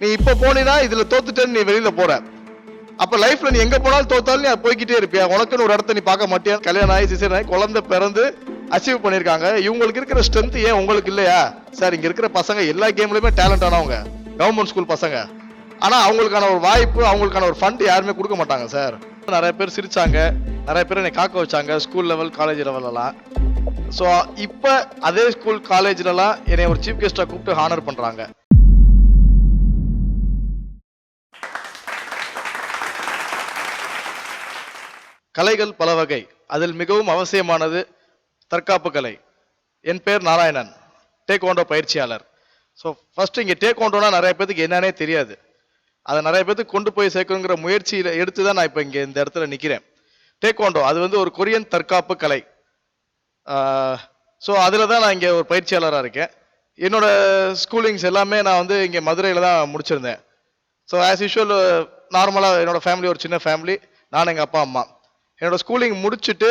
நீ இப்ப போனீனா இதுல தோத்துட்டேன்னு நீ வெளியில போற. அப்ப லைஃப்ல நீ எங்க போனாலும் தோத்தாலும் நீ போய்கிட்டே இருப்பியா? உனக்குன்னு ஒரு இடத்த நீ பார்க்க மாட்டியா? கல்யாணம் ஆகி சிசர் ஆகி குழந்தை பிறந்து அச்சீவ் பண்ணிருக்காங்க இவங்களுக்கு இருக்கிற ஸ்ட்ரென்த் ஏன் உங்களுக்கு இல்லையா? சார் இங்க இருக்கிற பசங்க எல்லா கேம்லயுமே டேலண்ட் ஆனவங்க. கவர்மெண்ட் ஸ்கூல் பசங்க. ஆனா அவங்களுக்கான ஒரு வாய்ப்பு அவங்களுக்கான ஒரு ஃபண்ட் யாருமே கொடுக்க மாட்டாங்க சார். நிறைய பேர் சிரிச்சாங்க. நிறைய பேர் என்னை காக்க வச்சாங்க ஸ்கூல் லெவல் காலேஜ் லெவலெல்லாம் ஸோ இப்போ அதே ஸ்கூல் காலேஜ்லலாம் என்னை ஒரு சீஃப் கெஸ்ட்டாக கூப்பிட்டு ஹானர் பண்ணுறாங்க கலைகள் பல வகை. அதில் மிகவும் அவசியமானது தற்காப்பு கலை. என் பேர் நாராயணன். டேக்வாண்டோ பயிற்சியாளர். ஸோ ஃபர்ஸ்ட் இங்கே டேக்வாண்டோனா நிறைய பேத்துக்கு என்னன்னே தெரியாது. அதை நிறைய பேத்துக்கு கொண்டு போய் சேர்க்கணுங்கிற முயற்சியில் எடுத்து தான் நான் இப்போ இங்கே இந்த இடத்துல நிற்கிறேன் டேக்வாண்டோ அது வந்து ஒரு கொரியன் தற்காப்பு கலை. ஸோ அதில் தான் நான் இங்கே ஒரு பயிற்சியாளராக இருக்கேன். என்னோட ஸ்கூலிங்ஸ் எல்லாமே நான் வந்து இங்கே மதுரையில் தான் முடிச்சிருந்தேன். ஸோ ஆஸ் யூஷுவல் நார்மலாக என்னோடய ஃபேமிலி ஒரு சின்ன ஃபேமிலி நான் எங்கள் அப்பா அம்மா. என்னோட ஸ்கூலிங் முடிச்சுட்டு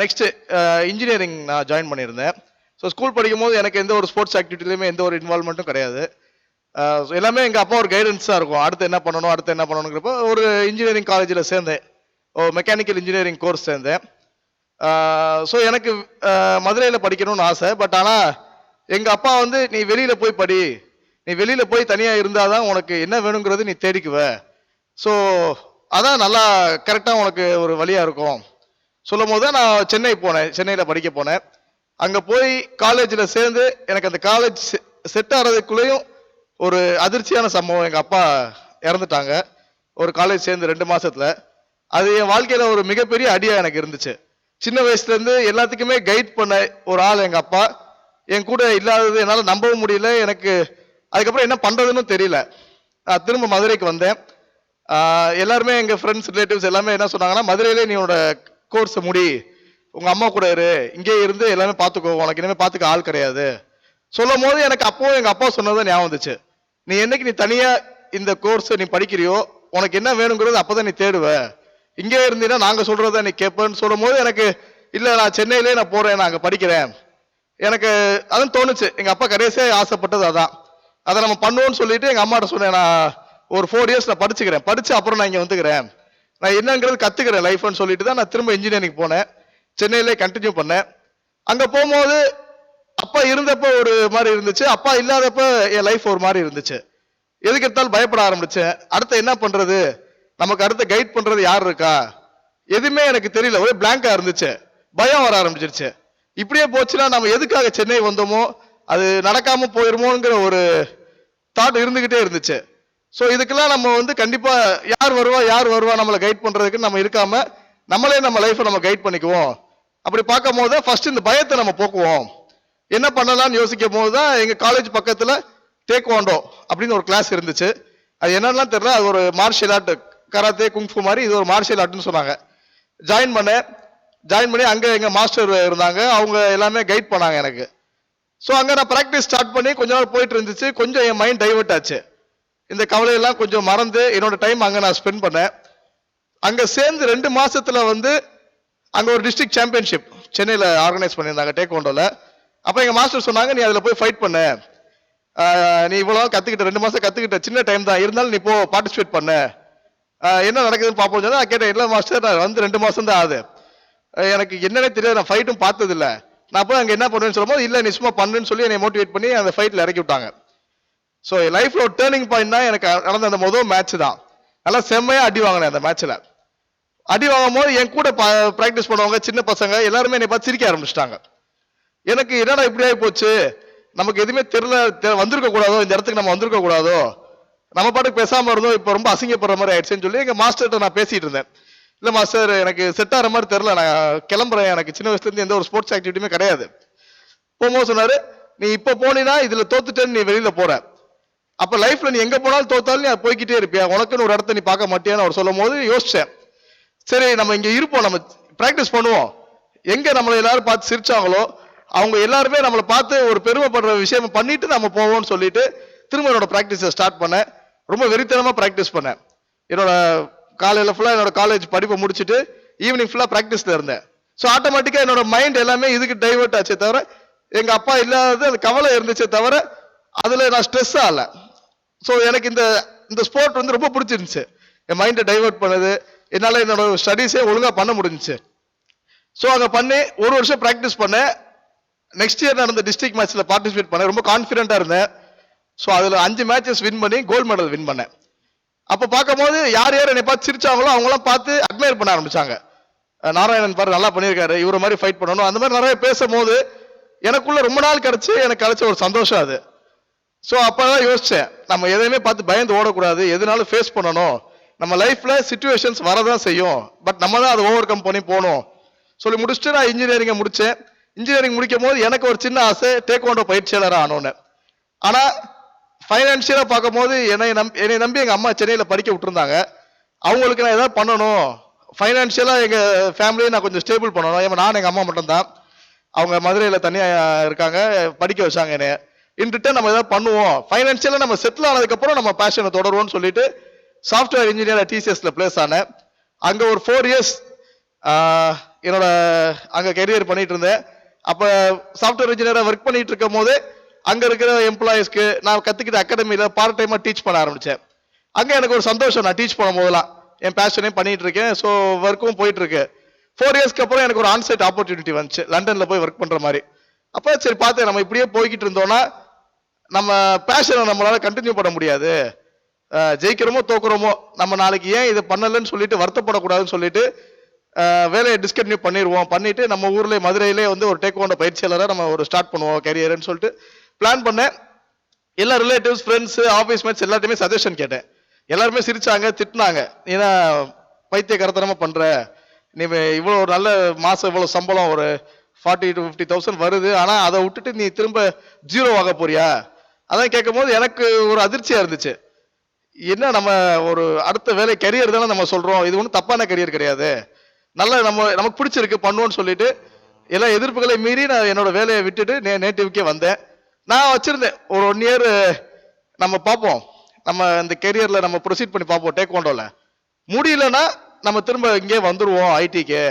நெக்ஸ்ட்டு இன்ஜினியரிங் நான் ஜாயின் பண்ணியிருந்தேன். ஸோ ஸ்கூல் படிக்கும்போது எனக்கு எந்த ஒரு ஸ்போர்ட்ஸ் ஆக்டிவிட்டிலையுமே எந்த ஒரு இன்வால்மெண்ட்டும் கிடையாது. எல்லாமே எங்கள் அப்பா ஒரு கைடன்ஸாக இருக்கும். அடுத்து என்ன பண்ணணும் அடுத்து என்ன பண்ணணுங்கிறப்போ ஒரு இன்ஜினியரிங் காலேஜில் சேர்ந்தேன். ஓ மெக்கானிக்கல் இன்ஜினியரிங் கோர்ஸ் சேர்ந்தேன். ஸோ எனக்கு மதுரையில் படிக்கணும்னு ஆசை. பட் ஆனால் எங்கள் அப்பா வந்து நீ வெளியில் போய் படி. நீ வெளியில் போய் தனியாக இருந்தால் தான் உனக்கு என்ன வேணுங்கிறது நீ தேடிக்குவ. ஸோ அதான் நல்லா கரெக்டாக உனக்கு ஒரு வழியாக இருக்கும். சொல்லும் போது தான் நான் சென்னை போனேன். சென்னையில் படிக்க போனேன். அங்கே போய் காலேஜில் சேர்ந்து எனக்கு அந்த காலேஜ் செட் ஆகிறதுக்குள்ளேயும் ஒரு அதிர்ச்சியான சம்பவம் எங்கள் அப்பா இறந்துட்டாங்க. ஒரு காலேஜ் சேர்ந்து ரெண்டு மாதத்தில் அது என் வாழ்க்கையில் ஒரு மிகப்பெரிய அடியா எனக்கு இருந்துச்சு. சின்ன வயசுலேருந்து எல்லாத்துக்குமே கைட் பண்ண ஒரு ஆள் எங்கள் அப்பா. என் கூட இல்லாதது என்னால் நம்பவும் முடியல. எனக்கு அதுக்கப்புறம் என்ன பண்ணுறதுன்னு தெரியல. நான் திரும்ப மதுரைக்கு வந்தேன். எல்லாருமே எங்கள் ஃப்ரெண்ட்ஸ் ரிலேட்டிவ்ஸ் எல்லாமே என்ன சொன்னாங்கன்னா மதுரையிலே நீ உன்னோட முடி. உங்கள் அம்மா கூட இரு. இங்கே இருந்து எல்லாமே பார்த்துக்கோ உனக்கு இனிமேல் பார்த்துக்க ஆள் கிடையாது. சொல்லும் போது எனக்கு அப்பவும் எங்கள் அப்பா சொன்னது ஞாபகம் வந்துச்சு. நீ என்னைக்கு நீ தனியாக இந்த கோர்ஸை நீ படிக்கிறியோ உனக்கு என்ன வேணுங்கிறது அப்பதான் நீ தேடுவ. இங்கே இருந்தீங்கன்னா நாங்கள் சொல்கிறத நீ கேட்பேன்னு சொல்லும் போது எனக்கு இல்லை நான் சென்னையிலே நான் போகிறேன் நான் அங்கே படிக்கிறேன். எனக்கு அதுவும் தோணுச்சு. எங்கள் அப்பா கடைசியாக ஆசைப்பட்டது அதான். அதை நம்ம பண்ணுவோம்னு சொல்லிட்டு எங்கள் அம்மாட்ட சொன்னேன். நான் ஒரு ஃபோர் இயர்ஸ் நான் படிச்சுக்கிறேன். படிச்சு அப்புறம் நான் இங்கே வந்துக்கிறேன். நான் என்னங்கிறது கத்துக்கிறேன் லைஃப்னு சொல்லிட்டு தான் நான் திரும்ப இன்ஜினியரிங் போனேன். சென்னையிலே கண்டினியூ பண்ணேன். அங்கே போகும்போது அப்பா இருந்தப்ப ஒரு மாதிரி இருந்துச்சு. அப்பா இல்லாதப்ப என் லைஃப் ஒரு மாதிரி இருந்துச்சு. எதுக்கு எடுத்தாலும் பயப்பட ஆரம்பிச்சேன். அடுத்து என்ன பண்றது? நமக்கு அடுத்த கைட் பண்றது யார் இருக்கா? எதுவுமே எனக்கு தெரியல. ஒரே பிளாங்கா இருந்துச்சு. பயம் வர ஆரம்பிச்சிருச்சு. இப்படியே போச்சுன்னா நம்ம எதுக்காக சென்னை வந்தோமோ அது நடக்காம போயிருமோங்கிற ஒரு தாட் இருந்துகிட்டே இருந்துச்சு. ஸோ இதுக்கெல்லாம் நம்ம வந்து கண்டிப்பாக யார் வருவா யார் வருவா நம்மளை கைட் பண்ணுறதுக்கு நம்ம இருக்காம நம்மளே நம்ம லைஃப்பை நம்ம கைட் பண்ணிக்குவோம். அப்படி பார்க்கும் போது ஃபர்ஸ்ட் இந்த பயத்தை நம்ம போக்குவோம். என்ன பண்ணலாம்னு யோசிக்கும் போது தான் எங்கள் காலேஜ் பக்கத்தில் தேக்குவாண்டோ அப்படின்னு ஒரு கிளாஸ் இருந்துச்சு. அது என்னென்னலாம் தெரியல அது ஒரு மார்ஷியல் ஆர்ட் கராத்தே குங்ஃபு மாதிரி இது ஒரு மார்ஷியல் ஆர்ட்னு சொன்னாங்க. ஜாயின் பண்ணேன். ஜாயின் பண்ணி அங்கே எங்கள் மாஸ்டர் இருந்தாங்க. அவங்க எல்லாமே கைட் பண்ணாங்க எனக்கு. ஸோ அங்கே நான் ப்ராக்டிஸ் ஸ்டார்ட் பண்ணி கொஞ்ச நாள் போயிட்டு இருந்துச்சு. கொஞ்சம் என் மைண்ட் டைவெர்ட் ஆச்சு. இந்த கவலையெல்லாம் கொஞ்சம் மறந்து என்னோட டைம் அங்கே நான் ஸ்பெண்ட் பண்ணேன். அங்கே சேர்ந்து ரெண்டு மாசத்துல வந்து அங்கே ஒரு டிஸ்ட்ரிக்ட் சாம்பியன்ஷிப் சென்னையில் ஆர்கனைஸ் பண்ணியிருந்தாங்க டேக்வாண்டோல அப்போ எங்கள் மாஸ்டர் சொன்னாங்க நீ அதில் போய் ஃபைட் பண்ண. நீ இவ்வளோ கற்றுக்கிட்ட ரெண்டு மாதம் கற்றுக்கிட்ட சின்ன டைம் தான். இருந்தாலும் நீ போ பார்ட்டிசிபேட் பண்ண. என்ன நடக்குதுன்னு பார்ப்போம் சொன்னால் நான் கேட்டேன் இல்லை மாஸ்டர் நான் வந்து ரெண்டு மாதம் தான் ஆகுது. எனக்கு என்னன்னே தெரியாது நான் ஃபைட்டும் பார்த்ததில்ல. நான் போய் அங்கே என்ன பண்ணுவேன்னு சொல்லும்போது இல்லை நீ சும்மா பண்ணுன்னு சொல்லி என்னை மோட்டிவேட் பண்ணி அந்த ஃபைட்டில் இறக்கி விட்டாங்க. ஸோ லைஃப்ல ஒரு டேர்னிங் பாயிண்ட் தான் எனக்கு நடந்த அந்த முதல் மேட்ச் தான். நல்லா செம்மையா அடி வாங்கினேன் அந்த மேட்ச்ல அடி வாங்கும் போது என் கூட ப்ராக்டிஸ் பண்ணுவாங்க சின்ன பசங்க எல்லாருமே என்னை பார்த்து சிரிக்க ஆரம்பிச்சிட்டாங்க. எனக்கு என்னடா இப்படி ஆகி போச்சு? நமக்கு எதுவுமே தெரியல தெ- வந்திருக்க கூடாதோ? இந்த இடத்துக்கு நம்ம வந்திருக்க கூடாதோ? நம்ம பாட்டுக்கு பேசாம இருந்தோம் இப்போ ரொம்ப அசிங்கப்படுற மாதிரி ஆயிடுச்சுன்னு சொல்லி எங்க மாஸ்டர்கிட்ட நான் பேசிட்டு இருந்தேன். இல்லை மாஸ்டர் எனக்கு செட் ஆகிற மாதிரி தெரில நான் கிளம்புறேன். எனக்கு சின்ன வயசுலேருந்து எந்த ஒரு ஸ்போர்ட்ஸ் ஆக்டிவிட்டியுமே கிடையாது. போகும்போது சொன்னாரு நீ இப்போ போனீன்னா இதில் தோத்துட்டேன்னு நீ வெளியில போற. அப்ப லைஃப்ல நீ எங்க போனாலும் தோத்தாலும் நீ போய்க்கிட்டே இருப்பியா? உனக்குன்னு ஒரு இடத்த நீ பார்க்க மாட்டியான்னு அவர் சொல்லும் போது யோசிச்சேன். சரி நம்ம இங்க இருப்போம். நம்ம பிராக்டிஸ் பண்ணுவோம். எங்க நம்மளை எல்லாரும் பார்த்து சிரிச்சாங்களோ அவங்க எல்லாருமே நம்மளை பார்த்து ஒரு பெருமைப்படுற விஷயம் பண்ணிட்டு நம்ம போவோம்னு சொல்லிட்டு திரும்ப என்னோட ப்ராக்டிஸை ஸ்டார்ட் பண்ணேன். ரொம்ப வெறித்தனமாக ப்ராக்டிஸ் பண்ணேன். என்னோட காலையில் ஃபுல்லாக என்னோட காலேஜ் படிப்பை முடிச்சுட்டு ஈவினிங் ஃபுல்லாக ப்ராக்டிஸில் இருந்தேன். ஸோ ஆட்டோமேட்டிக்காக என்னோட மைண்ட் எல்லாமே இதுக்கு டைவர்ட் ஆச்சே தவிர எங்கள் அப்பா இல்லாதது அந்த கவலை இருந்துச்சே தவிர அதில் நான் ஸ்ட்ரெஸ் ஆகலை. ஸோ எனக்கு இந்த இந்த ஸ்போர்ட் வந்து ரொம்ப பிடிச்சிருந்துச்சு. என் மைண்டை டைவர்ட் பண்ணுது. என்னால் என்னோட ஸ்டடீஸே ஒழுங்காக பண்ண முடிஞ்சிச்சு. ஸோ அங்கே பண்ணி ஒரு வருஷம் ப்ராக்டிஸ் பண்ணேன். நெக்ஸ்ட் இயர் நடந்த டிஸ்ட்ரிக்ட் மேட்ச்சில் பார்ட்டிசிபேட் பண்ணேன். ரொம்ப கான்ஃபிடென்ட்டாக இருந்தேன். ஸோ அதில் அஞ்சு மேட்சஸ் வின் பண்ணி கோல்டு மெடல் வின் பண்ணேன். அப்போ பார்க்கும்போது யார் யார் என்னை பார்த்து சிரிச்சாங்களோ அவங்களாம் பார்த்து அட்மையர் பண்ண ஆரம்பிச்சாங்க. நாராயணன் பாரு நல்லா பண்ணியிருக்காரு. இவரை மாதிரி ஃபைட் பண்ணணும். அந்த மாதிரி நிறைய பேசும்போது எனக்குள்ள ரொம்ப நாள் கிடச்சி எனக்கு கிடைச்ச ஒரு சந்தோஷம் அது. ஸோ அப்பதான் யோசித்தேன் நம்ம எதையுமே பார்த்து பயந்து ஓடக்கூடாது எதுனாலும் ஃபேஸ் பண்ணணும். நம்ம லைஃப்பில் சுச்சுவேஷன்ஸ் வரதான் செய்யும். பட் நம்ம தான் அதை ஓவர் கம் பண்ணி போகணும். சொல்லி முடிச்சுட்டு நான் இன்ஜினியரிங்கை முடித்தேன் இன்ஜினியரிங் முடிக்கும் போது எனக்கு ஒரு சின்ன ஆசை டேக்வாண்டோ பயிற்சியாளராக ஆனோன்னு ஆனால் ஃபைனான்ஷியலாக பார்க்கும்போது என்னை நம் என்னை நம்பி எங்கள் அம்மா சென்னையில் படிக்க விட்டுருந்தாங்க. அவங்களுக்கு நான் எதாவது பண்ணணும். ஃபைனான்ஷியலாக எங்கள் ஃபேமிலியை நான் கொஞ்சம் ஸ்டேபிள் பண்ணணும். ஏன்னா நான் எங்கள் அம்மா மட்டும்தான். அவங்க மதுரையில் தனியாக இருக்காங்க படிக்க வச்சாங்க என்னைய. இன் ரிட்டர்ன் நம்ம ஏதாவது பண்ணுவோம். ஃபைனான்சியலா நம்ம செட்டில் ஆனதுக்கப்புறம் நம்ம பேஷனை தொடருவோம்னு சொல்லிட்டு சாஃப்ட்வேர் இன்ஜினியர் டிசிஎஸ்ல பிளேஸ் ஆனேன். அங்கே ஒரு ஃபோர் இயர்ஸ் என்னோட அங்கே கெரியர் பண்ணிட்டு இருந்தேன். அப்போ சாஃப்ட்வேர் இன்ஜினியராக ஒர்க் பண்ணிட்டு இருக்கும் போது அங்கே இருக்கிற எம்ப்ளாயிஸ்க்கு நான் கற்றுக்கிட்ட அகாடமியில் பார்ட் டைமாக டீச் பண்ண ஆரம்பிச்சேன். அங்கே எனக்கு ஒரு சந்தோஷம். நான் டீச் பண்ணும் போதெல்லாம் என் பேஷனையும் பண்ணிட்டு இருக்கேன். ஸோ ஒர்க்கும் போயிட்டு இருக்கு. ஃபோர் இயர்ஸ்க்கு அப்புறம் எனக்கு ஒரு ஆன்சைட் ஆப்பர்ச்சுனிட்டி வந்துச்சு. லண்டனில் போய் ஒர்க் பண்ணுற மாதிரி. அப்போ சரி பார்த்தேன். நம்ம இப்படியே போய்கிட்டு இருந்தோம்னா நம்ம பேஷனை நம்மளால கண்டினியூ பண்ண முடியாது. ஜெயிக்கிறோமோ தோக்குறோமோ நம்ம நாளைக்கு ஏன் இதை பண்ணலன்னு சொல்லிட்டு வருத்தப்படக்கூடாதுன்னு சொல்லிட்டு வேலையை டிஸ்கண்டினியூ பண்ணிடுவோம். பண்ணிட்டு நம்ம ஊரில் மதுரையிலே வந்து ஒரு டேக் ஓண்ட பயிற்சியாளராக நம்ம ஒரு ஸ்டார்ட் பண்ணுவோம் கரியர்னு சொல்லிட்டு பிளான் பண்ணேன். எல்லா ரிலேட்டிவ்ஸ் ஃப்ரெண்ட்ஸு ஆஃபீஸ் மேட்ஸ் எல்லாத்தையுமே சஜஷன் கேட்டேன். எல்லாருமே சிரிச்சாங்க திட்டினாங்க. ஏன்னா பைத்தியகரத்தனமா பண்ணுற நீ இவ்வளோ ஒரு நல்ல மாதம் இவ்வளோ சம்பளம் ஒரு ஃபார்ட்டி டு ஃபிஃப்டி தௌசண்ட் வருது. ஆனால் அதை விட்டுட்டு நீ திரும்ப ஜீரோ ஆக போறியா? அதான் கேட்கும்போது எனக்கு ஒரு அதிர்ச்சியா இருந்துச்சு. என்ன நம்ம ஒரு அடுத்த வேலை கரியர் தானே நம்ம சொல்றோம். இது ஒன்றும் தப்பான கரியர் கிடையாது. நல்ல நம்ம நமக்கு பிடிச்சிருக்கு பண்ணுவோம்னு சொல்லிட்டு எல்லா எதிர்ப்புகளை மீறி நான் என்னோட வேலையை விட்டுட்டு நே நேட்டிவ்க்கே வந்தேன். நான் வச்சிருந்தேன். ஒரு ஒன் இயர் நம்ம பார்ப்போம். நம்ம இந்த கெரியரில் நம்ம ப்ரொசீட் பண்ணி பார்ப்போம் டேக்வாண்டோல முடியலன்னா நம்ம திரும்ப இங்கே வந்துடுவோம் ஐடிக்கு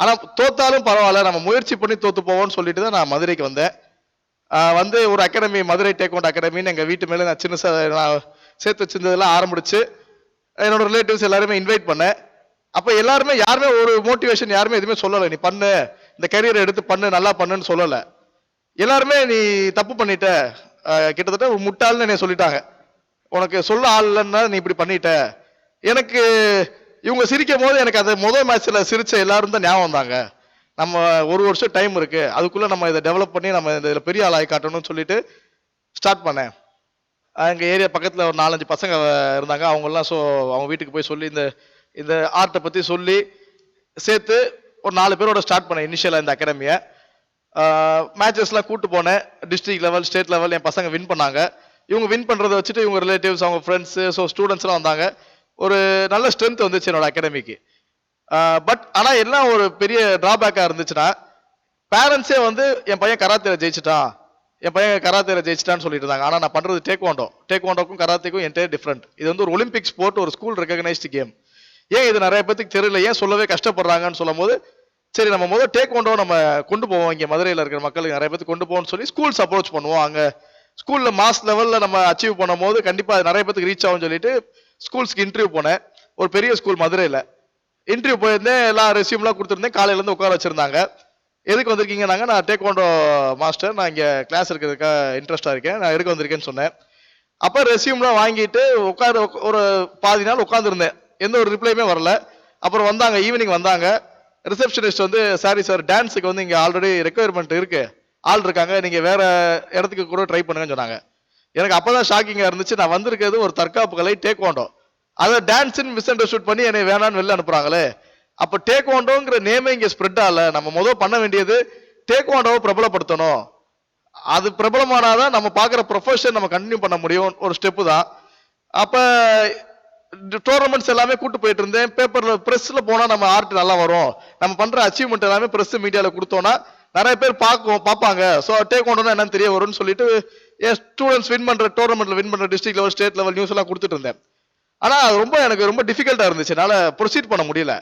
ஆனால் தோத்தாலும் பரவாயில்ல. நம்ம முயற்சி பண்ணி தோத்து போவோம்னு சொல்லிட்டு தான் நான் மதுரைக்கு வந்தேன். வந்து ஒரு அகாடமி மதுரை டேக்வாண்டோ அகாடமின்னு எங்கள் வீட்டு மேலே நான் சின்ன நான் சேர்த்து வச்சிருந்ததெல்லாம் ஆரம்பிச்சு என்னோட ரிலேட்டிவ்ஸ் எல்லாருமே இன்வைட் பண்ணேன். அப்போ எல்லாருமே யாருமே ஒரு மோட்டிவேஷன் யாருமே எதுவுமே சொல்லலை. நீ பண்ணு இந்த கரியரை எடுத்து பண்ணு நல்லா பண்ணுன்னு சொல்லலை. எல்லாருமே நீ தப்பு பண்ணிட்ட. கிட்டத்தட்ட ஒரு முட்டாள்னு என்னை சொல்லிட்டாங்க. உனக்கு சொல்ல ஆள் இல்லைன்னா நீ இப்படி பண்ணிட்ட. எனக்கு இவங்க சிரிக்கும் போது எனக்கு அது முதல் மேட்ச்சில் சிரிச்ச எல்லாரும் தான் ஞாபகம் வந்தாங்க. நம்ம ஒரு வருஷம் டைம் இருக்கு. அதுக்குள்ள நம்ம இதை டெவலப் பண்ணி நம்ம இதில் பெரிய ஆளாகி காட்டணும்னு சொல்லிட்டு ஸ்டார்ட் பண்ணேன். எங்கள் ஏரியா பக்கத்தில் ஒரு நாலஞ்சு பசங்க இருந்தாங்க. அவங்கெல்லாம் ஸோ அவங்க வீட்டுக்கு போய் சொல்லி இந்த இந்த ஆர்ட்டை பற்றி சொல்லி சேர்த்து ஒரு நாலு பேரோட ஸ்டார்ட் பண்ணேன் இனிஷியலாக இந்த அகாடமியை மேட்சஸ்லாம் கூட்டு போனேன். டிஸ்ட்ரிக்ட் லெவல் ஸ்டேட் லெவல் என் பசங்க வின் பண்ணாங்க. இவங்க வின் பண்ணுறத வச்சுட்டு இவங்க ரிலேட்டிவ்ஸ் அவங்க ஃப்ரெண்ட்ஸ் ஸோ ஸ்டூடெண்ட்ஸ்லாம் வந்தாங்க. ஒரு நல்ல ஸ்ட்ரென்த் வந்துச்சு என்னோட அகாடமிக்கு பட் ஆனா எல்லாம் ஒரு பெரிய டிராபேக்கா இருந்துச்சுன்னா பேரண்ட்ஸே வந்து என் பையன் கராத்தேல ஜெயிச்சிட்டான் என் பையன் கராத்தேல ஜெயிச்சிட்டான்னு சொல்லிட்டு இருந்தாங்க. ஆனா நான் பண்றது டேக்வாண்டோ டேக்வாண்டோக்கும் கராத்தேக்கும் என்டையர் டிஃப்ரெண்ட் இது வந்து ஒரு ஒலிம்பிக் ஸ்போர்ட் ஒரு ஸ்கூல் ரெகனைஸ்டு கேம் ஏன் இது நிறைய பேத்துக்கு தெரியல? ஏன் சொல்லவே கஷ்டப்படுறாங்கன்னு சொல்லும் போது சரி நம்ம முதல் டேக்வாண்டோ நம்ம கொண்டு போவோம். இங்கே மதுரையில் இருக்கிற மக்களுக்கு நிறைய பேத்துக்கு கொண்டு போவோம்னு சொல்லி ஸ்கூல்ஸ் அப்ரோச் பண்ணுவோம் அங்கே. ஸ்கூலில் மாஸ் லெவலில் நம்ம அச்சீவ் பண்ணும் போது கண்டிப்பாக அது நிறைய பேத்துக்கு ரீச் ஆகும்னு சொல்லிட்டு ஸ்கூல்ஸ்க்கு இன்டர்வியூ போனேன். ஒரு பெரிய ஸ்கூல் மதுரையில். இன்டர்வியூ போயிருந்தேன். எல்லா ரெசியூம்லாம் கொடுத்துருந்தேன். காலையிலேருந்து உட்கார வச்சிருந்தாங்க. எதுக்கு வந்திருக்கீங்கன்னாங்க? நான் டேக்வாண்டோ மாஸ்டர் நான் இங்கே கிளாஸ் இருக்கிறதுக்காக இன்ட்ரெஸ்ட்டாக இருக்கேன். நான் எதுக்கு வந்திருக்கேன்னு சொன்னேன். அப்போ ரெசியூம்லாம் வாங்கிட்டு உட்கார ஒரு பாதி நாள் உட்காந்துருந்தேன் எந்த ஒரு ரிப்ளையுமே வரல. அப்புறம் வந்தாங்க ஈவினிங் வந்தாங்க. ரிசப்ஷனிஸ்ட் வந்து சாரி சார் டான்ஸுக்கு வந்து இங்கே ஆல்ரெடி ரெக்குயர்மெண்ட் இருக்குது ஆள் இருக்காங்க. நீங்கள் வேற இடத்துக்கு கூட ட்ரை பண்ணுங்கன்னு சொன்னாங்க. எனக்கு அப்பதான் ஷாக்கிங்காக இருந்துச்சு. நான் வந்திருக்கிறது ஒரு தற்காப்பு கலை டேக்வாண்டோ அதை டான்ஸ்ன்னு மிஸ் அண்டர்ஸ்டூட் பண்ணி என்னை வேணான்னு வெளில அனுப்புறாங்களே. அப்போ டேக்வாண்டோங்கிற நேமே இங்கே ஸ்ப்ரெட் ஆகல. நம்ம முதல் பண்ண வேண்டியது டேக்வாண்டோவை பிரபலப்படுத்தணும். அது பிரபலமானாதான் நம்ம பார்க்குற ப்ரொஃபஷன் நம்ம கண்டினியூ பண்ண முடியும். ஒரு ஸ்டெப்பு தான். அப்போ டோர்னமெண்ட்ஸ் எல்லாமே கூட்டு போயிட்டு இருந்தேன். பேப்பரில் ப்ரெஸ்ஸில் போனால் நம்ம ஆர்ட் நல்லா வரும். நம்ம பண்ணுற அச்சீவ்மெண்ட் எல்லாமே ப்ரெஸ் மீடியாவில் கொடுத்தோன்னா நிறைய பேர் பார்க்கும் பார்ப்பாங்க. ஸோ டேக் ஒன்று என்னன்னு தெரிய வரும்னு சொல்லிட்டு என் ஸ்டூடெண்ட்ஸ் வின் பண்ணுற டோர்னமெண்ட்டில் வின் பண்ணுற district level state level news எல்லாம் கொடுத்துட்டு இருந்தேன். ஆனா அது ரொம்ப எனக்கு ரொம்ப டிஃபிகல்ட்டா இருந்துச்சு. என்னால ப்ரொசீட் பண்ண முடியல.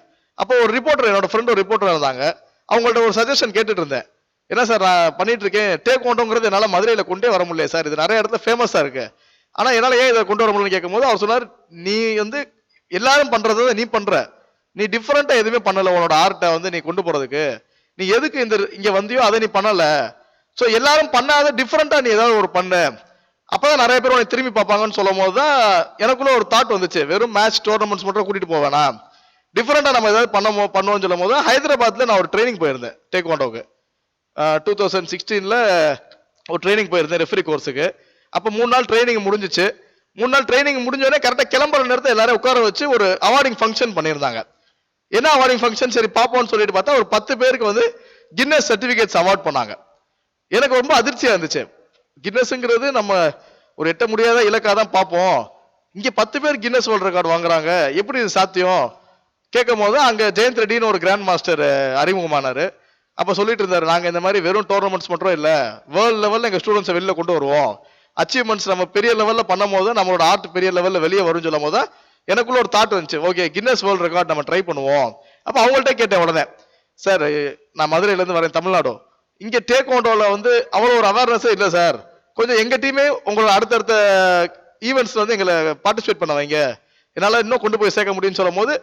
அப்போ ஒரு ரிப்போர்ட்டர் என்னோட ஃப்ரெண்ட் ஒரு ரிப்போர்ட்டர் இருந்தாங்க. அவங்கள்ட்ட ஒரு சஜஷன் கேட்டுட்டு இருந்தேன். என்ன சார் நான் பண்ணிட்டு இருக்கேன். டேக் ஓண்டோங்கிறது என்னால் மதுரையில் கொண்டே வர முடியல சார் இது நிறைய இடத்துல ஃபேமஸாக இருக்கு. ஆனால் என்னால் ஏன் இதை கொண்டு வர முடியலன்னு கேட்கும்போது அவர் சொன்னார் நீ வந்து எல்லாரும் பண்ணுறத நீ பண்ணுற நீ டிஃப்ரெண்ட்டாக எதுவுமே பண்ணலை. உன்னோட ஆர்ட்டை வந்து நீ கொண்டு போகிறதுக்கு நீ எதுக்கு இந்த இங்கே வந்தியோ அதை நீ பண்ணலை. ஸோ எல்லாரும் பண்ணாத டிஃப்ரெண்ட்டாக நீ ஏதாவது ஒரு பண்ண. அப்பதான் நிறைய பேர் உனக்கு திரும்பி பார்ப்பாங்கன்னு சொல்லும் போது தான் எனக்குள்ள ஒரு தாட் வந்துச்சு. வெறும் மேட்ச் டோர்னமெண்ட்ஸ் மட்டும் கூட்டிட்டு போவேனா டிஃபரெண்டா நம்ம ஏதாவது பண்ண பண்ணுவோம்னு சொல்லும் போது ஹைதராபாத்ல நான் ஒரு ட்ரைனிங் போயிருந்தேன் டேக்வாண்டோக்கு டூ தௌசண்ட் சிக்ஸ்டீன்ல ஒரு ட்ரைனிங் போயிருந்தேன் ரெஃபரி கோர்ஸுக்கு அப்போ மூணு நாள் ட்ரைனிங் முடிஞ்சிச்சு. மூணு நாள் ட்ரைனிங் முடிஞ்சோடனே கரெக்டாக கிளம்புற நேரத்தை எல்லாரும் உட்கார வச்சு ஒரு அவார்டிங் ஃபங்க்ஷன் பண்ணியிருந்தாங்க. என்ன அவார்டிங் ஃபங்க்ஷன் சரி பார்ப்போம்னு சொல்லிட்டு பார்த்தா ஒரு பத்து பேருக்கு வந்து கின்னஸ் சர்டிஃபிகேட்ஸ் அவார்ட் பண்ணாங்க. எனக்கு ரொம்ப அதிர்ச்சியாக இருந்துச்சு. கின்னஸுங்கிறது நம்ம ஒரு எட்ட முடியாத இலக்கா தான் பார்ப்போம். இங்க பத்து பேர் கின்னஸ் வேர்ல்ட் ரெக்கார்டு வாங்குறாங்க. எப்படி இது சாத்தியம்? கேட்கும் போது அங்க ஜெயந்த் ரெட்டின்னு ஒரு கிராண்ட் மாஸ்டர் அறிமுகமானாரு. அப்ப சொல்லிட்டு இருந்தாரு நாங்க இந்த மாதிரி வெறும் டோர்னமெண்ட்ஸ் மட்டும் இல்ல வேர்ல்ட் லெவல்ல எங்க ஸ்டூடெண்ட்ஸை வெளில கொண்டு வருவோம். அச்சீவ்மெண்ட்ஸ் நம்ம பெரிய லெவல்ல பண்ணும் போது நம்மளோட ஆர்ட் பெரிய லெவல்ல வெளியே வரும்னு சொல்லும் போது எனக்குள்ள ஒரு தாட் வந்துச்சு ஓகே கின்னஸ் வேர்ல்ட் ரெக்கார்ட் நம்ம ட்ரை பண்ணுவோம். அப்ப அவங்கள்ட்ட கேட்டேன் உடனே. சார் நான் மதுரையிலேருந்து வரேன் தமிழ்நாடு. இங்கே டேக் டேக்வாண்டோல வந்து அவ்வளோ ஒரு அவேர்னஸே இல்லை சார் கொஞ்சம் எங்கள் டீமே உங்களோட அடுத்தடுத்த ஈவெண்ட்ஸில் வந்து எங்களை பார்ட்டிசிபேட் பண்ண வைங்க. என்னால் இன்னும் கொண்டு போய் சேர்க்க முடியும்னு சொல்லும் போது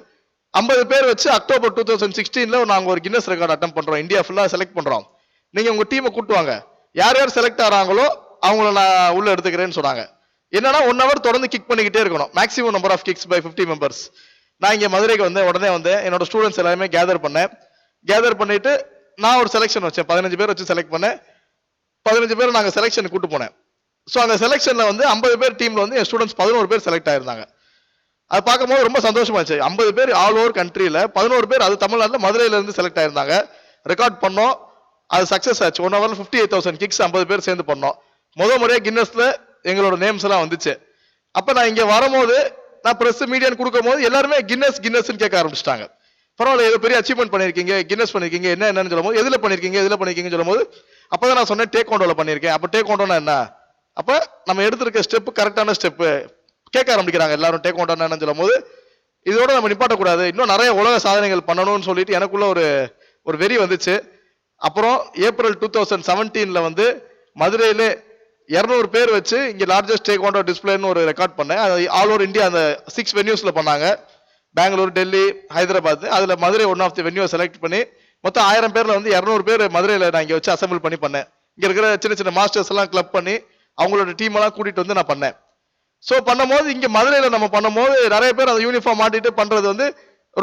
ஐம்பது பேர் வச்சு அக்டோபர் டூ தௌசண்ட் சிக்ஸ்டீனில் நாங்கள் ஒரு கின்னஸ் ரெக்கார்ட் அட்டம் பண்ணுறோம் இந்தியா ஃபுல்லாக செலக்ட் பண்ணுறோம் நீங்கள் உங்கள் டீமை கூட்டுவாங்க யார் யார் செலக்ட் ஆகிறாங்களோ அவங்கள நான் உள்ளே எடுத்துக்கிறேன்னு சொன்னாங்க. என்னன்னா ஒன் ஹவர் தொடர்ந்து கிக் பண்ணிக்கிட்டே இருக்கணும். Maximum number of kicks by 50 members நான் இங்கே மதுரைக்கு வந்தேன் உடனே வந்து என்னோட ஸ்டூடெண்ட்ஸ் எல்லாருமே கேதர் பண்ணேன். கேதர் பண்ணிட்டு நான் ஒரு செலெக்ஷன் வச்சேன். பதினஞ்சு பேர் வச்சு செலக்ட் பண்ணேன். பதினஞ்சு பேர் நாங்கள் செலெக்ஷன் கூட்டு போனேன். ஸோ அந்த செலெக்ஷனில் வந்து ஐம்பது பேர் டீமில் வந்து என் ஸ்டூடெண்ட்ஸ் பதினோரு பேர் செலக்ட் ஆயிருந்தாங்க. அது பார்க்கும்போது ரொம்ப சந்தோஷமா இருந்துச்சு. ஐம்பது பேர் ஆல் ஓவர் கண்ட்ரியில் பதினோரு பேர் அது தமிழ்நாட்டில் மதுரையிலேருந்து செலக்ட் ஆயிருந்தாங்க. ரெக்கார்ட் பண்ணோம். அது சக்ஸஸ் ஆச்சு. One hour fifty eight thousand kicks ஐம்பது பேர் சேர்ந்து பண்ணோம். முத முறையாக கின்னஸில் எங்களோட நேம்ஸ் எல்லாம் வந்துச்சு. அப்போ நான் இங்கே வரும்போது நான் ப்ரெஸ் மீடியான்னு கொடுக்கும் போது எல்லாருமே கின்னஸ் கின்னஸ்னு கேட்க ஆரம்பிச்சிட்டாங்க. பரவாயில்ல ஏதோ பெரிய அச்சீவ்மெண்ட் பண்ணிருக்கீங்க கின்னஸ் பண்ணிருக்கீங்க என்ன என்னன்னு சொல்லும் போது எதுல பண்ணிருக்கீங்க எதுல பண்ணிருக்கீங்கன்னு சொல்லும் போது அப்பதான் நான் சொன்னேன் டேக் கவுண்டோல பண்ணிருக்கேன். அப்ப டேக் கவுண்டோனா என்ன? அப்ப நம்ம எடுத்திருக்க ஸ்டெப் கரெக்டான ஸ்டெப் கேட்க ஆரம்பிக்கிறாங்க எல்லாரும் டேக் கவுண்டோனா என்னன்னு சொல்லும்போது இதோட நம்ம நிப்பாட்டக்கூடாது. இன்னும் நிறைய உலக சாதனைகள் பண்ணணும்னு சொல்லிட்டு எனக்குள்ள ஒரு ஒரு வெறி வந்துச்சு. அப்புறம் ஏப்ரல் டூ தௌசண்ட் செவன்டீன்ல வந்து மதுரையிலே இரநூறு பேர் வச்சு இங்கே லார்ஜஸ்ட் டேக் ஒன் டிஸ்பிளேன்னு ஒரு ரெக்கார்ட் பண்ணேன். அது ஆல் ஓவர் இந்தியா அந்த சிக்ஸ் வென்யூஸ்ல பண்ணாங்க. பெங்களூர் டெல்லி ஹைதராபாத் அதில் Madurai one of the venue select பண்ணி மொத்தம் ஆயிரம் பேரில் வந்து இரநூறு பேர் மதுரையில் நான் இங்கே வச்சு அசெம்பிள் பண்ணி பண்ணேன். இங்கே இருக்கிற சின்ன சின்ன மாஸ்டர்ஸ் எல்லாம் கிளப் பண்ணி அவங்களோட டீம் எல்லாம் வந்து நான் பண்ணேன். ஸோ பண்ணும்போது இங்கே மதுரையில் நம்ம பண்ணும்போது நிறைய பேர் அந்த யூனிஃபார்ம் மாட்டிட்டு பண்ணுறது வந்து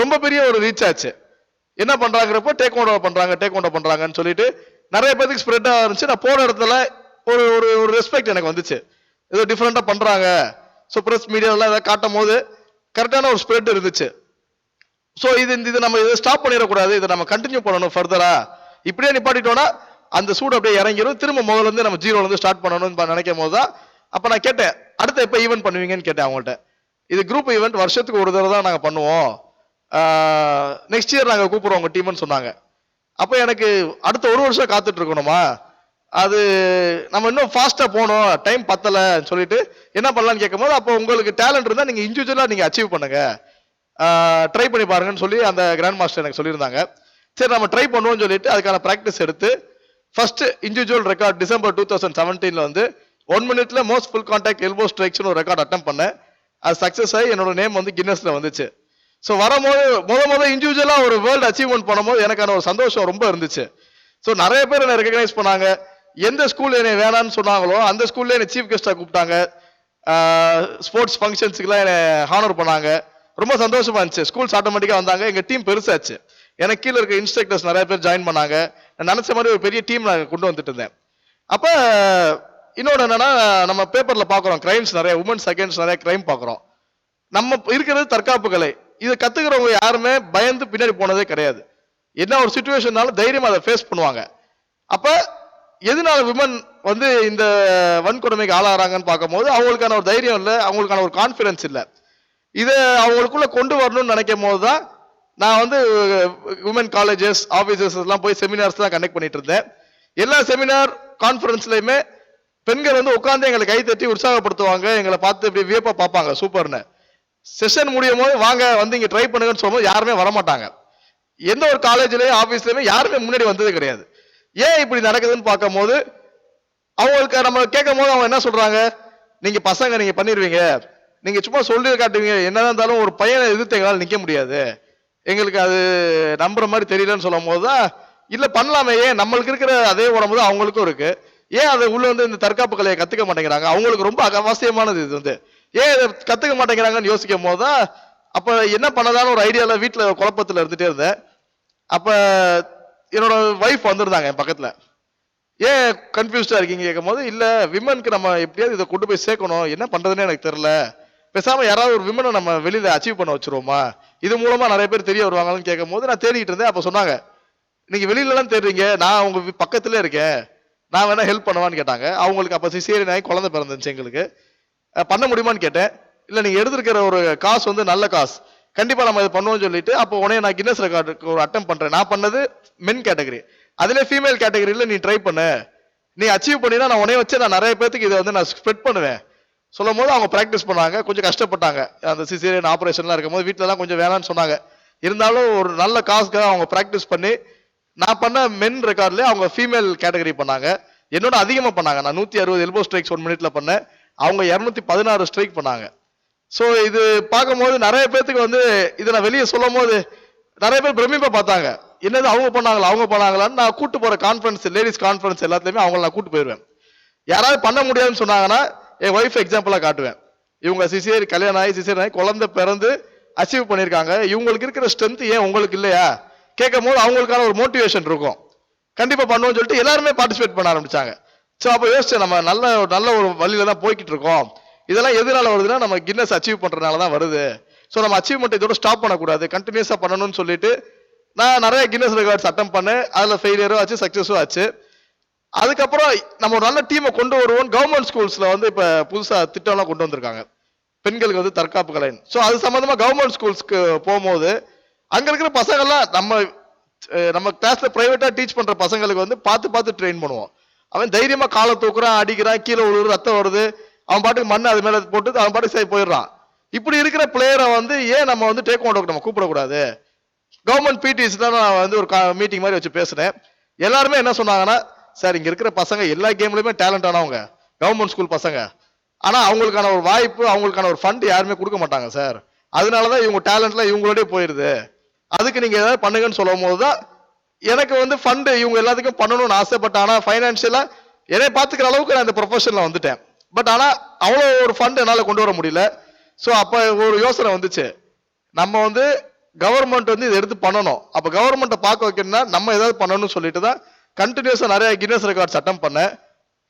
ரொம்ப பெரிய ஒரு ரீச் ஆச்சு. என்ன பண்ணுறாங்கிறப்போ டேக் ஓண்டோ பண்ணுறாங்க டேக் ஓண்டோ பண்ணுறாங்கன்னு சொல்லிட்டு நிறைய பேருக்கு ஸ்ப்ரெட் ஆரம்பிச்சு நான் போன இடத்துல ஒரு ஒரு ஒரு ரெஸ்பெக்ட் எனக்கு வந்துச்சு. ஏதோ டிஃப்ரெண்ட்டாக பண்ணுறாங்க ஸோ ப்ரெஸ் மீடியாலாம் ஏதாவது காட்டும் போது கரெக்டான ஒரு ஸ்ப்ரெட் இருந்துச்சு. ஸோ இது இந்த- இது நம்ம இதை ஸ்டாப் பண்ணிடக்கூடாது. இதை நம்ம கண்டினியூ பண்ணணும் ஃபர்தரா இப்படியே நிப்பாட்டிட்டோம்னா அந்த சூடு அப்படியே இறங்கிரும். திரும்ப முதல்ல இருந்து நம்ம ஜீரோலேருந்து ஸ்டார்ட் பண்ணணும்னு நினைக்கும் போது தான் அப்போ நான் கேட்டேன் அடுத்து எப்போ ஈவென்ட் பண்ணுவீங்கன்னு கேட்டேன் அவங்கள்ட்ட. இது குரூப் ஈவெண்ட் வருஷத்துக்கு ஒரு தடவை தான் நாங்கள் பண்ணுவோம். நெக்ஸ்ட் இயர் நாங்கள் கூப்பிடுவோம் உங்கள் டீம்னு சொன்னாங்க. அப்போ எனக்கு அடுத்த ஒரு வருஷம் காத்துட்டு இருக்கணுமா? அது நம்ம இன்னும் ஃபாஸ்ட்டாக போகணும் டைம் பத்தலைன்னு சொல்லிட்டு என்ன பண்ணலான்னு கேட்கும்போது அப்போ உங்களுக்கு டேலண்ட் இருந்தால் நீங்கள் இண்டிவிஜுவலாக நீங்கள் அச்சீவ் பண்ணுங்கள் ட்ரை பண்ணி பாருங்கன்னு சொல்லி அந்த கிராண்ட் மாஸ்டர் எனக்கு சொல்லியிருந்தாங்க. சரி நம்ம ட்ரை பண்ணுவோம்னு சொல்லிட்டு அதுக்கான ப்ராக்டிஸ் எடுத்து first individual record December two thousand செவன்டீனில் வந்து ஒன் மினிட்ல மோஸ்ட் ஃபுல் கான்டாக்ட் எல்போ ஸ்ட்ரைக்ஸ்னு ஒரு ரெக்கார்ட் அட்டம் பண்ணேன். அது சக்ஸஸ் ஆகி என்னோட நேம் வந்து கின்னஸில் வந்துச்சு. ஸோ வரும்போது முத முத இண்டிவிஜுவலாக ஒரு வேர்ல்டு அச்சீவ்மெண்ட் பண்ணும்போது எனக்கான ஒரு சந்தோஷம் ரொம்ப இருந்துச்சு. ஸோ நிறைய பேர் என்னை ரெகனைஸ் பண்ணாங்க. எந்த ஸ்கூல் என்னை வேணாம்னு சொன்னாங்களோ அந்த ஸ்கூல்ல என்னை சீஃப் கெஸ்டா கூப்பிட்டாங்க. ஸ்போர்ட்ஸ் ஃபங்க்ஷன்ஸுக்குலாம் என்னை ஹானர் பண்ணாங்க. ரொம்ப சந்தோஷமா இருந்துச்சு. ஸ்கூல்ஸ் ஆட்டோமேட்டிக்காக வந்தாங்க. எங்கள் டீம் பெருசாச்சு. எனக்கு கீழே இருக்க இன்ஸ்ட்ரக்டர்ஸ் நிறைய பேர் ஜாயின் பண்ணாங்க. நான் நினச்ச மாதிரி ஒரு பெரிய டீம் நான் கொண்டு வந்துட்டு இருந்தேன். அப்போ இன்னொன்று என்னன்னா நம்ம பேப்பரில் பார்க்குறோம் கிரைம்ஸ் நிறைய உமன்ஸ் அகேன்ஸ்ட் நிறைய கிரைம் பார்க்குறோம். நம்ம இருக்கிறது தற்காப்பு கலை இதை கற்றுக்கிறவங்க யாருமே பயந்து பின்னாடி போனதே கிடையாது. என்ன ஒரு சுச்சுவேஷன்னாலும் தைரியமாக அதை ஃபேஸ் பண்ணுவாங்க. அப்போ எதனால விமன் வந்து இந்த வன்கொடுமைக்கு ஆளாகிறாங்கன்னு பார்க்கும்போது அவங்களுக்கான ஒரு தைரியம் இல்லை அவங்களுக்கான ஒரு கான்ஃபிடன்ஸ் இல்லை. இதை அவங்களுக்குள்ள கொண்டு வரணும்னு நினைக்கும் போது தான் நான் வந்து உமன் காலேஜஸ் ஆஃபீஸஸ் எல்லாம் போய் செமினார்ஸ் தான் கண்டக்ட் பண்ணிட்டு இருந்தேன். எல்லா செமினார் கான்ஃபரன்ஸ்லையுமே பெண்கள் வந்து உட்காந்து எங்களை கை தட்டி உற்சாகப்படுத்துவாங்க எங்களை பார்த்து இப்படி வியப்பாக பார்ப்பாங்க சூப்பர்னு. செஷன் முடியும் போது வாங்க வந்து இங்கே ட்ரை பண்ணுங்கன்னு சொல்லும்போது யாருமே வரமாட்டாங்க. எந்த ஒரு காலேஜ்லேயும் ஆஃபீஸ்லேயுமே யாருமே முன்னாடி வந்தது கிடையாது. ஏன் இப்படி நடக்குதுன்னு பார்க்கும்போது அவங்களுக்கு நம்ம கேட்கும் போது அவங்க என்ன சொல்றாங்க? நீங்க பசங்க நீங்க பண்ணிடுவீங்க நீங்க சும்மா சொல்லி காட்டுவீங்க. என்னதான் இருந்தாலும் ஒரு பையனை எதிர்த்து எங்களால் நிக்க முடியாது. எங்களுக்கு அது நம்புற மாதிரி தெரியலன்னு சொல்லும் போது தான் இல்ல பண்ணலாமே. ஏன்? நம்மளுக்கு இருக்கிற அதே உடம்பு தான் அவங்களுக்கும் இருக்கு. ஏன் அதை உள்ள வந்து இந்த தற்காப்பு கலையை கத்துக்க மாட்டேங்கிறாங்க? அவங்களுக்கு ரொம்ப அக- அவசியமானது இது வந்து. ஏன் இதை கத்துக்க மாட்டேங்கிறாங்கன்னு யோசிக்கும் போது தான் அப்ப என்ன பண்ணதான்னு ஒரு ஐடியால வீட்டுல குழப்பத்துல இருந்துட்டே இருந்தேன். அப்ப என்னோட ஒய்ஃப் வந்திருந்தாங்க என் பக்கத்துல. ஏன் கன்ஃபியூஸ்டா இருக்கீங்க கேட்கும் போது இல்ல விமனுக்கு நம்ம எப்படியாவது இதை கொண்டு போய் சேர்க்கணும். என்ன பண்றதுன்னு எனக்கு தெரியல. பேசாம யாராவது ஒரு விமனை நம்ம வெளியில அச்சீவ் பண்ண வச்சிருவோமா? இது மூலமா நிறைய பேர் தெரிய வருவாங்கன்னு கேட்கும் போது நான் தேடிட்டு இருந்தேன். அப்ப சொன்னாங்க நீங்க வெளியிலலாம் தேடுறீங்க. நான் உங்க பக்கத்தில் பக்கத்துல இருக்கேன். நான் வேணா ஹெல்ப் பண்ணுவான்னு கேட்டாங்க. அவங்களுக்கு அப்ப சிசேரியன் ஆகி குழந்தை பிறந்துச்சு எங்களுக்கு. பண்ண முடியுமான்னு கேட்டேன். இல்ல நீங்க எடுத்திருக்கிற ஒரு காசு வந்து நல்ல காசு. கண்டிப்பா நம்ம இது பண்ணுவோம்னு சொல்லிட்டு அப்போ உடனே நான் கின்னஸ் ரெக்கார்டுக்கு ஒரு அட்டம் பண்றேன். நான் பண்ணது மென் கேட்டகரி அதுல ஃபீமேல் கேட்டகரியில நீ ட்ரை பண்ணு. நீ அச்சீவ் பண்ணினா நான் உடனே வச்சு நான் நிறைய பேத்துக்கு இதை வந்து நான் ஸ்ப்ரெட் பண்ணுவேன். சொல்லும் போது அவங்க ப்ராக்டிஸ் பண்ணாங்க. கொஞ்சம் கஷ்டப்பட்டாங்க. அந்த சிசேரியன் ஆப்ரேஷன்லாம் இருக்கும்போது வீட்ல எல்லாம் கொஞ்சம் வேணாம்னு சொன்னாங்க. இருந்தாலும் ஒரு நல்ல காசுக்காக அவங்க ப்ராக்டிஸ் பண்ணி நான் பண்ண மென் ரெக்கார்ட்லேயே அவங்க ஃபீமேல் கேட்டகரி பண்ணாங்க. என்னோட அதிகமாக பண்ணாங்க. நான் நூற்றி அறுபது எல்போ ஸ்ட்ரைக்ஸ் ஒன் மினிட்ல பண்ணேன். அவங்க இரநூத்தி பதினாறு ஸ்ட்ரைக் பண்ணாங்க. ஸோ இது பார்க்கும்போது நிறைய பேர்த்துக்கு வந்து இதை நான் வெளியே சொல்லும் போது நிறைய பேர் பிரமிப்பாக பார்த்தாங்க. என்னது அவங்க பண்ணாங்களா? அவங்க பண்ணாங்களான்னு நான் கூட்டு போகிற கான்ஃபரன்ஸ் லேடிஸ் கான்ஃபரன்ஸ் எல்லாத்துலேயுமே அவங்கள நான் கூட்டு போயிடுவேன் யாராவது பண்ண முடியாதுன்னு சொன்னாங்கன்னா என் ஒய்ஃப் எக்ஸாம்பிளாக காட்டுவேன். இவங்க சிசியர் கல்யாணம் ஆகி சிசியர் ஆகி குழந்தை பிறந்து அச்சீவ் பண்ணியிருக்காங்க. இவங்களுக்கு இருக்கிற ஸ்ட்ரென்த் ஏன் உங்களுக்கு இல்லையா? கேட்கும் போது அவங்களுக்கான ஒரு மோட்டிவேஷன் இருக்கும். கண்டிப்பாக பண்ணுவோம்னு சொல்லிட்டு எல்லாருமே பார்ட்டிசிபேட் பண்ண ஆரம்பிச்சாங்க. ஸோ அப்போ யோசிச்சேன் நம்ம நல்ல நல்ல ஒரு வழியில தான் போய்கிட்டு இருக்கோம். இதெல்லாம் எதனால வருதுன்னா நம்ம கின்னஸ் அச்சீவ் பண்ணுறதுனால தான் வருது. ஸோ நம்ம அச்சீவ்மெண்ட் இதோட ஸ்டாப் பண்ணக்கூடாது. கண்டினியூஸாக பண்ணணும்னு சொல்லிட்டு நான் நிறைய கின்னஸ் ரெக்கார்ட்ஸ் அட்டம் பண்ணேன். அதில் ஃபெயிலியரும் ஆச்சு சக்ஸஸும் ஆச்சு. அதுக்கப்புறம் நம்ம ஒரு நல்ல டீமை கொண்டு வருவோம் கவர்மெண்ட் ஸ்கூல்ஸில் வந்து இப்போ புதுசாக திட்டம்லாம் கொண்டு வந்திருக்காங்க. பெண்களுக்கு வந்து தற்காப்பு கலைன்னு. ஸோ அது சம்மந்தமாக கவர்மெண்ட் ஸ்கூல்ஸ்க்கு போகும்போது அங்கே இருக்கிற பசங்கள்லாம் நம்ம நம்ம கிளாஸில் ப்ரைவேட்டாக டீச் பண்ணுற பசங்களுக்கு வந்து பார்த்து பார்த்து ட்ரெயின் பண்ணுவோம். அவன் தைரியமாக காலை தூக்குறான் அடிக்கிறான் கீழே விழுறு ரத்தம் வருது. அவன் பாட்டுக்கு மண் அது மேலே போட்டு அவன் பாட்டுக்கு சரி போயிடுறான். இப்படி இருக்கிற பிளேயரை வந்து ஏன் நம்ம வந்து டேக் ஓண்டோக்கு நம்ம கூப்பிடக்கூடாது? கவர்மெண்ட் பிடிஸ் தான் நான் வந்து ஒரு மீட்டிங் மாதிரி வச்சு பேசுனேன். எல்லாருமே என்ன சொன்னாங்கன்னா சார் இங்கே இருக்கிற பசங்க எல்லா கேம்லையுமே டேலண்ட் ஆனவங்க. கவர்மெண்ட் ஸ்கூல் பசங்க. ஆனால் அவங்களுக்கான ஒரு வாய்ப்பு அவங்களுக்கான ஒரு ஃபண்ட் யாருமே கொடுக்க மாட்டாங்க சார். அதனால தான் இவங்க டேலண்ட்லாம் இவங்களோடய போயிடுது அதுக்கு நீங்கள் ஏதாவது பண்ணுங்கன்னு சொல்லும் போது தான் எனக்கு வந்து ஃபண்டு இவங்க எல்லாத்துக்கும் பண்ணணும்னு ஆசைப்பட்டேன். ஆனால் ஃபைனான்ஷியலாக என்னை பார்த்துக்கிற அளவுக்கு நான் இந்த ப்ரொஃபஷனில் வந்துட்டேன். பட் ஆனால் அவ்வளோ ஒரு ஃபண்ட் என்னால் கொண்டு வர முடியல. ஸோ அப்போ ஒரு யோசனை வந்துச்சு. நம்ம வந்து கவர்மெண்ட் வந்து இதை எடுத்து பண்ணணும். அப்போ கவர்மெண்ட்டை பார்க்க வைக்கணும்னா நம்ம ஏதாவது பண்ணணும்னு சொல்லிட்டு தான் கண்டினியூஸாக நிறைய கின்னஸ் ரெக்கார்ட்ஸ் அட்டம் பண்ணேன்.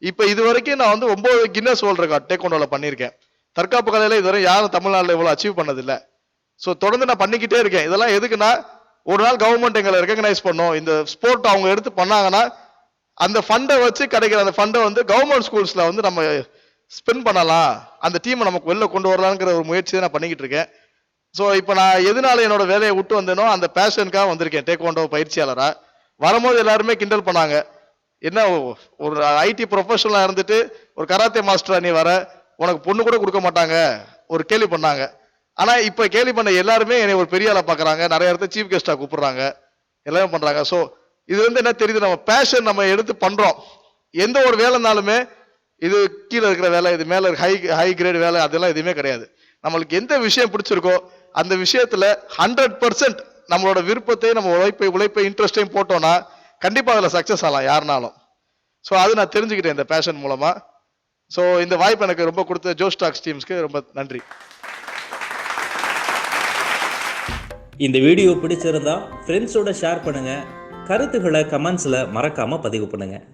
இப்போ இது வரைக்கும் நான் வந்து ஒம்பது கின்னஸ் வேர்ல்டு ரெக்கார்ட் டேக்கோண்டோல பண்ணியிருக்கேன். தற்காப்பு கலையில் இதுவரை யாரும் தமிழ்நாட்டில் இவ்வளோ அச்சீவ் பண்ணதில்லை. ஸோ தொடர்ந்து நான் பண்ணிக்கிட்டே இருக்கேன். இதெல்லாம் எதுக்குன்னா ஒரு நாள் கவர்மெண்ட் எங்களை ரெக்கக்னைஸ் பண்ணோம். இந்த ஸ்போர்ட் அவங்க எடுத்து பண்ணாங்கன்னா அந்த ஃபண்டை வச்சு கிடைக்கிற அந்த ஃபண்டை வந்து கவர்மெண்ட் ஸ்கூல்ஸில் வந்து நம்ம ஸ்பெண்ட் பண்ணலாம். அந்த டீமை நமக்கு வெளில கொண்டு வரலாங்கிற ஒரு முயற்சியை நான் பண்ணிக்கிட்டு இருக்கேன். ஸோ இப்போ நான் எதனால என்னோட வேலையை விட்டு வந்தேனோ அந்த பேஷனுக்காக வந்திருக்கேன் டேக்வாண்டோ பயிற்சியாளராக வரும்போது எல்லாருமே கிண்டல் பண்ணாங்க. என்ன ஒரு ஐடி ப்ரொஃபஷனலாக இருந்துட்டு ஒரு கராத்தே மாஸ்டரா நீ வர உனக்கு பொண்ணு கூட கொடுக்க மாட்டாங்க. ஒரு கேள்வி பண்ணாங்க. ஆனால் இப்போ கேள்வி பண்ண எல்லாருமே என்னை ஒரு பெரிய ஆளாக பார்க்குறாங்க நிறைய இடத்துல சீஃப் கெஸ்ட்டாக கூப்பிடுறாங்க. எல்லாமே பண்ணுறாங்க ஸோ இது வந்து என்ன தெரியுது? நம்ம பேஷன் நம்ம எடுத்து பண்ணுறோம் எந்த ஒரு வேலைனாலுமே இது கீழே இருக்கிற வேலை இது மேலே ஹை ஹை கிரேட் வேலை அதெல்லாம் எதுவுமே கிடையாது. நம்மளுக்கு எந்த விஷயம் பிடிச்சிருக்கோ அந்த விஷயத்துல ஹண்ட்ரட் பர்சன்ட் நம்மளோட விருப்பத்தை நம்ம உழைப்பை உழைப்பை இன்ட்ரெஸ்டையும் போட்டோம்னா கண்டிப்பாக அதில் சக்ஸஸ் ஆகலாம் யாருனாலும். ஸோ அது நான் தெரிஞ்சுக்கிட்டேன் இந்த பேஷன் மூலமாக ஸோ இந்த வாய்ப்பு எனக்கு ரொம்ப கொடுத்த ஜோஸ்டாக்ஸ் டீம்ஸ்க்கு ரொம்ப நன்றி. இந்த வீடியோ பிடிச்சிருந்தா ஃப்ரெண்ட்ஸோட ஷேர் பண்ணுங்கள் கருத்துக்களை கமெண்ட்ஸில் மறக்காமல் பதிவு பண்ணுங்கள்